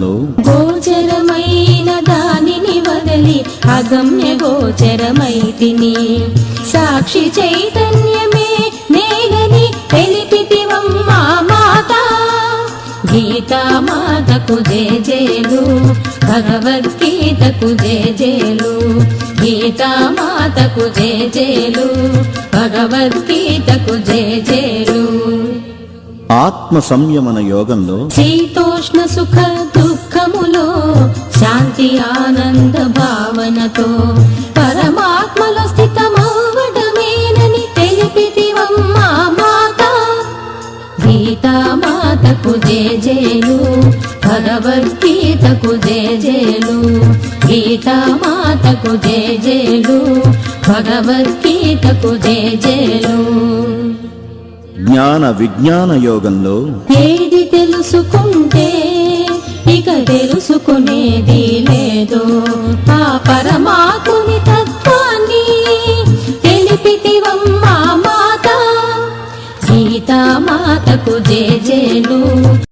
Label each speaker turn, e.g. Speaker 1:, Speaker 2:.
Speaker 1: గోచరమైన దానిని వదలి అగమ్య గోచరమైతిని. సాక్షి చైతన్యమే నేనని తెలిపితివమ్మా మాత. గీతా మాతకు జేజేలు భగవద్గీతకు జేజేలు గీతా మాతకు జేజేలు భగవద్
Speaker 2: ఆత్మ సంయమన యోగంలో
Speaker 1: శీతోష్ణ సుఖ దుఃఖములో శాంతి ఆనంద భావనతో పరమాత్మలో స్థితమవడమేనని తెలిపితివమ్మా మాత. గీతా మాతకు జేజేలు భగవద్గీతకు జేజేలు గీతామాతకు జేజేలు భగవద్గీతకు జేజేలు
Speaker 2: జ్ఞాన విజ్ఞాన యోగంలో
Speaker 1: ఏది తెలుసుకుంటే ఇక తెలుసుకునేది లేదు. ఆ పరమాత్ముని తత్వాన్ని తెలిపితివమ్మా మాత. సీతామాతకు జేజేలు